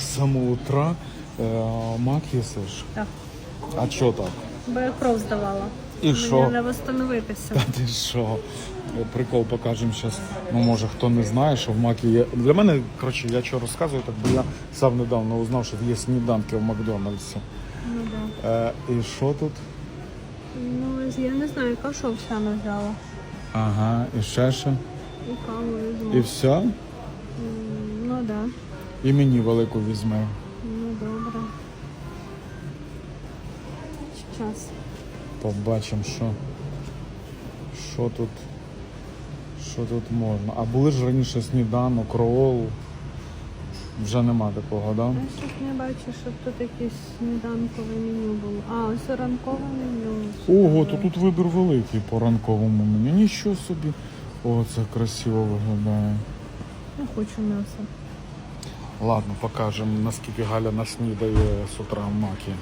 з самого утра е, мак їсиш. Так. А чо так? Бо я кров здавала. І Мені що? не восстановитися. Та ти що? Прикол покажемо зараз. Ну, може, хто не знає, що в макі є. Для мене, коротше, я що розказую, так бо я сам недавно узнав, що є сніданки в Макдональдсі. Ну да. Е, і що тут? Ну, я не знаю, кашу овсяну взяла. Ага, і ще що? І каву візьму. І все? Ну да. І мені велику візьми. Ну добре. Час. Побачимо, що, що тут. Що тут можна? А були ж раніше сніданок, роул. Вже нема такого, да? Я щось не бачу, щоб тут якесь сніданкове меню було. А, ось ранкове меню. Ого, то тут вибір великий по ранковому меню. Нічого собі. О, це красиво виглядає. Не хочу м'яса. Ладно, покажемо, наскільки Галя наснідає з утра в макі.